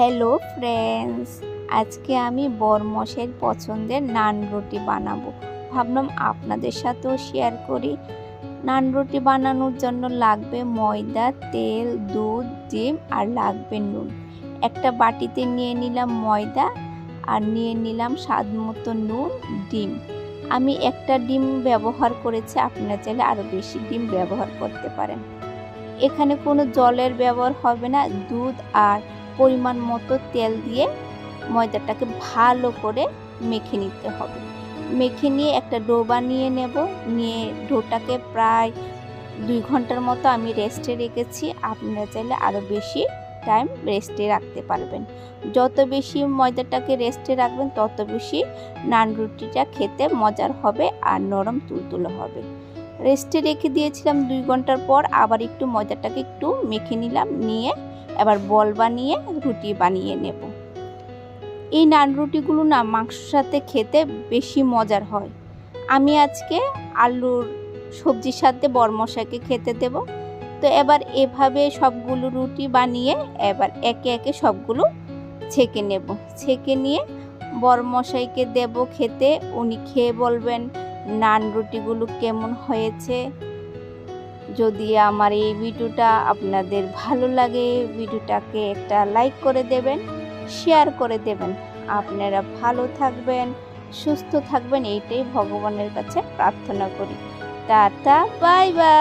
Hello friends আজকে আমি বরমশের পছন্দের নান রুটি বানাবো। ভাবলাম আপনাদের সাথেও শেয়ার করি। নান রুটি বানানোর জন্য লাগবে ময়দা, তেল, দুধ, ডিম আর লাগবে নুন। একটা বাটিতে নিয়ে নিলাম ময়দা আর নিয়ে নিলাম স্বাদ মতো নুন, ডিম। আমি একটা ডিম ব্যবহার করেছি, আপনারা চাইলে আরও বেশি ডিম ব্যবহার করতে পারেন। এখানে কোনো জলের ব্যবহার হবে না, দুধ আর পরিমাণ মতো তেল দিয়ে ময়দাটাকে ভালো করে মেখে নিতে হবে। মেখে নিয়ে একটা ডো বানিয়ে নেব। নিয়ে ডোটাকে প্রায় দুই ঘণ্টার মতো আমি রেস্টে রেখেছি। আপনারা চাইলে আরও বেশি টাইম রেস্টে রাখতে পারবেন। যত বেশি ময়দাটাকে রেস্টে রাখবেন, তত বেশি নান রুটিটা খেতে মজার হবে আর নরম তুলতুলো হবে। রেস্টে রেখে দিয়েছিলাম দুই ঘণ্টার পর, আবার একটু ময়দাটাকে একটু মেখে নিলাম, নিয়ে এবার বল বানিয়ে রুটি বানিয়ে নেব। এই নান রুটিগুলো না মাংসর সাথে খেতে বেশি মজার হয়। আমি আজকে আলুর সবজির সাথে বরমশাকে খেতে দেব। তো এবার এভাবে সবগুলো রুটি বানিয়ে এবার একে একে সবগুলো ছেঁকে নেব। ছেঁকে নিয়ে বরমশাইকে দেব খেতে, উনি খেয়ে বলবেন নান রুটিগুলো কেমন হয়েছে? যদি আমার এই ভিডিওটা আপনাদের ভালো লাগে, ভিডিওটাকে একটা লাইক করে দেবেন শেয়ার করে দেবেন। আপনারা ভালো থাকবেন, সুস্থ থাকবেন, এইটাই ভগবানের কাছে প্রার্থনা করি। Tata bye bye